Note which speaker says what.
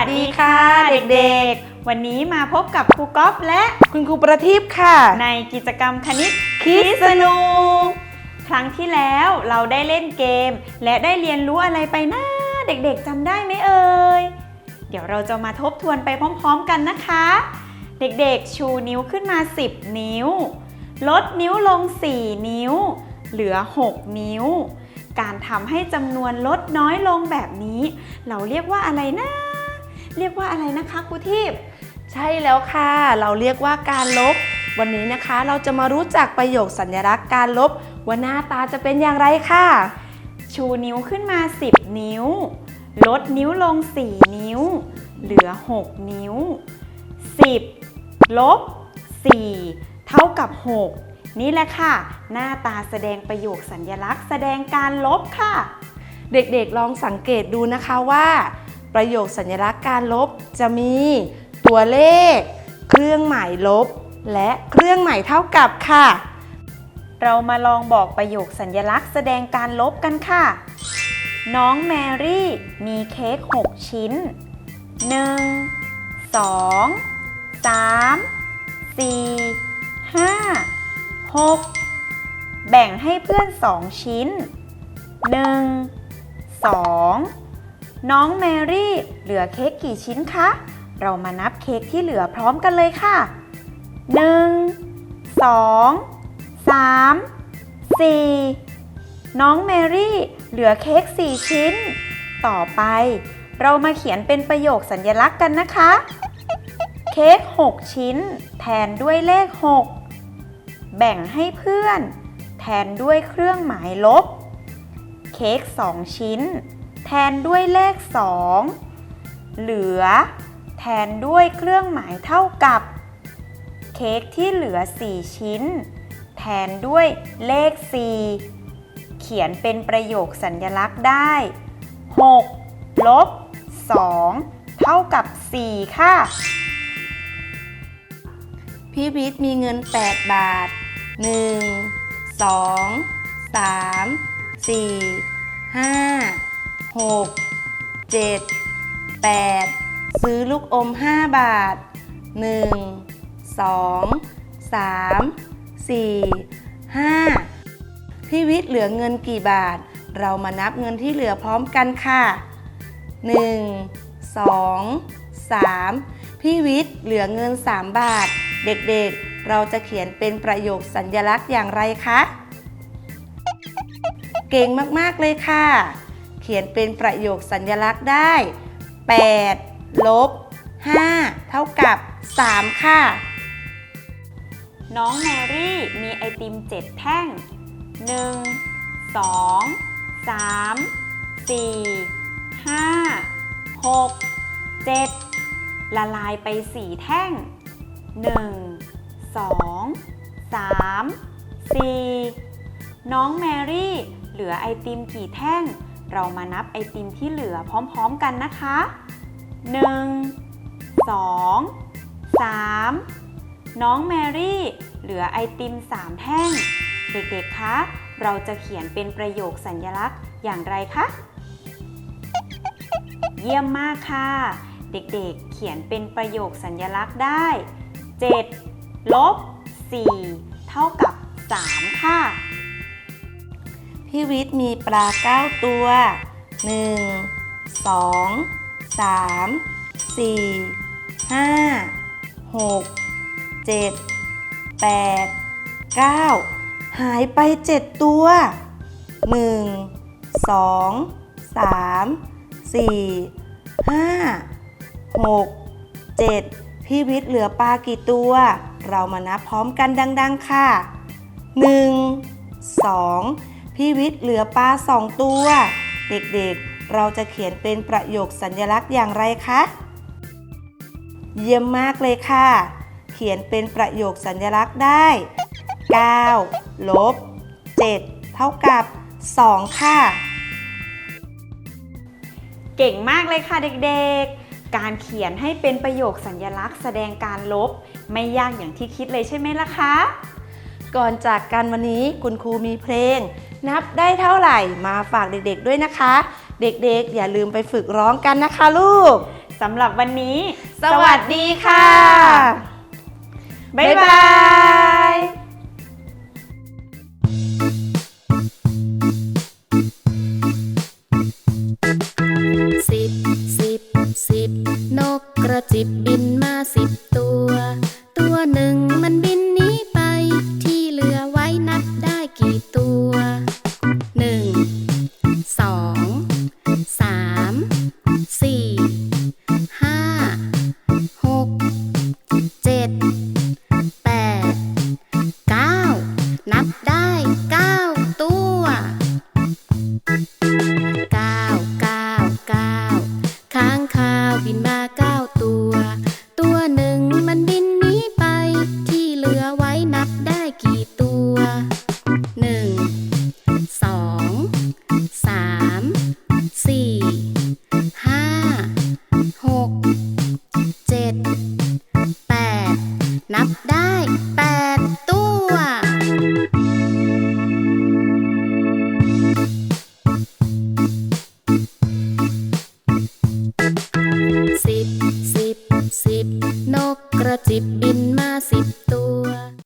Speaker 1: วันนี้มาพบกับครูก๊อฟและ
Speaker 2: คุณครูประทีปค่ะ
Speaker 1: ในกิจกรรมคณิต
Speaker 2: คิดสนุก
Speaker 1: ครั้งที่แล้วเราได้เล่นเกม และได้เรียนรู้อะไรไปนะเด็กๆจำได้ไหมเอ่ย เดี๋ยวเราจะมาทบทวนไปพร้อมๆกันนะคะ เด็กๆ ชูนิ้วขึ้นมา 10 นิ้ว ลดนิ้วลง 4 นิ้ว เหลือ 6 นิ้วการทำให้จำนวนลดน้อยลงแบบนี้ เราเรียกว่าอะไรนะ เรียกว่าอะไรนะคะครูทิพย์
Speaker 2: ใช่แล้วค่ะ เราเรียกว่าการลบ วันนี้นะคะเราจะมารู้จักประโยคสัญลักษณ์การลบ ว่าหน้าตาจะเป็นอย่างไรค่ะ
Speaker 1: ชูนิ้วขึ้นมา 10 นิ้ว ลดนิ้วลง 4 นิ้ว เหลือ 6 นิ้ว 10 ลบ 4 เท่ากับ 6 นี่แหละค่ะ หน้าตาแสดงประโยคสัญลักษณ์ แสดงการลบค่ะ
Speaker 2: เด็กๆลองสังเกตดูนะคะว่า ประโยคสัญลักษณ์ การลบจะมีตัวเลข เครื่องหมายลบ และเครื่องหมายเท่ากับค่ะ
Speaker 1: เรามาลองบอกประโยคสัญลักษณ์แสดงการลบกันค่ะ น้องแมรี่มีเค้ก 6 ชิ้น 1 2 3 4 5 6 แบ่งให้เพื่อน 2 ชิ้น 1 2 น้องแมรี่ เหลือเค้กกี่ชิ้นคะ เรามานับเค้กที่เหลือพร้อมกันเลยค่ะ 1 2 3 4 น้องแมรี่ เหลือเค้ก4ชิ้น ต่อไปเรามาเขียนเป็นประโยคสัญลักษณ์กันนะคะ เค้ก6 ชิ้น แทนด้วยเลข 6 แบ่งให้เพื่อน แทนด้วยเครื่องหมายลบ เค้ก2ชิ้น แทนด้วยเลข 2 เหลือ แทนด้วยเครื่องหมายเท่ากับ เค้กที่เหลือ 4 ชิ้น แทนด้วยเลข 4 เขียนเป็นประโยคสัญญลักษณ์ได้ 6 ลบ 2 เท่ากับ 4 ค่ะ
Speaker 2: พี่วิทย์มีเงิน 8 บาท 1 2 3 4 5 6 7 8 ซื้อลูกอม 5 บาท 1 2 3 4 5พี่วิทย์เหลือเงินกี่บาท เรามานับเงินที่เหลือพร้อมกันค่ะ 1 2 3 พี่วิทย์เหลือเงิน 3 บาท เด็กๆ เราจะเขียนเป็นประโยคสัญญลักษณ์อย่างไรคะ เก่งมาก ๆ เลยค่ะ ขียนเป็นประโยคสัญญลักษณ์ได้ 8 ลบ 5 เท่ากับ 3 ค่ะ
Speaker 1: น้องแมรี่มีไอติม 7 แท่ง 1 2 3 4 5 6 7 ละลายไป 4 แท่ง 1 2 3 4 น้องแมรี่เหลือไอติมกี่แท่ง เรามานับไอติมที่เหลือพร้อมๆกันนะคะ 1 2 3 น้องแมรี่เหลือไอติม 3 แท่ง เด็กๆ คะ เราจะเขียนเป็นประโยคสัญญลักษณ์อย่างไรคะ เยี่ยมมากค่ะ เด็กๆ เขียนเป็นประโยคสัญญลักษณ์ได้ 7 ลบ 4 เท่ากับ 3 ค่ะ
Speaker 2: พี่วิทย์มีปลา9ตัว 1 2 3 4 5 6 7 8 9 หายไป 7 ตัว 1 2 3 4 5 6 7 พี่วิทย์เหลือปลากี่ตัว เรามานับพร้อมกันดัง ๆ ค่ะ 1 2 พี่วิทย์เหลือปลาสองตัว เด็กๆ เราจะเขียนเป็นประโยคสัญลักษณ์อย่างไรคะ เยี่ยมมากเลยค่ะ เขียนเป็นประโยคสัญลักษณ์ได้ 9 ลบ 7 เท่ากับ 2 ค่ะ
Speaker 1: เก่งมากเลยค่ะเด็กๆ การเขียนให้เป็นประโยคสัญญลักษณ์แสดงการลบ ไม่ยากอย่างที่คิดเลยใช่ไหมล่ะคะ
Speaker 2: ก่อนจากกันวันนี้คุณครูมีเพลง นับได้เท่าไหร่มาฝากเด็กๆด้วยนะคะ เด็กๆ อย่าลืมไปฝึกร้องกันนะคะลูก
Speaker 1: สำหรับวันนี้
Speaker 2: สวัสดีค่ะ
Speaker 1: บ๊ายบาย
Speaker 3: สิบสิบสิบนกกระจิบบิน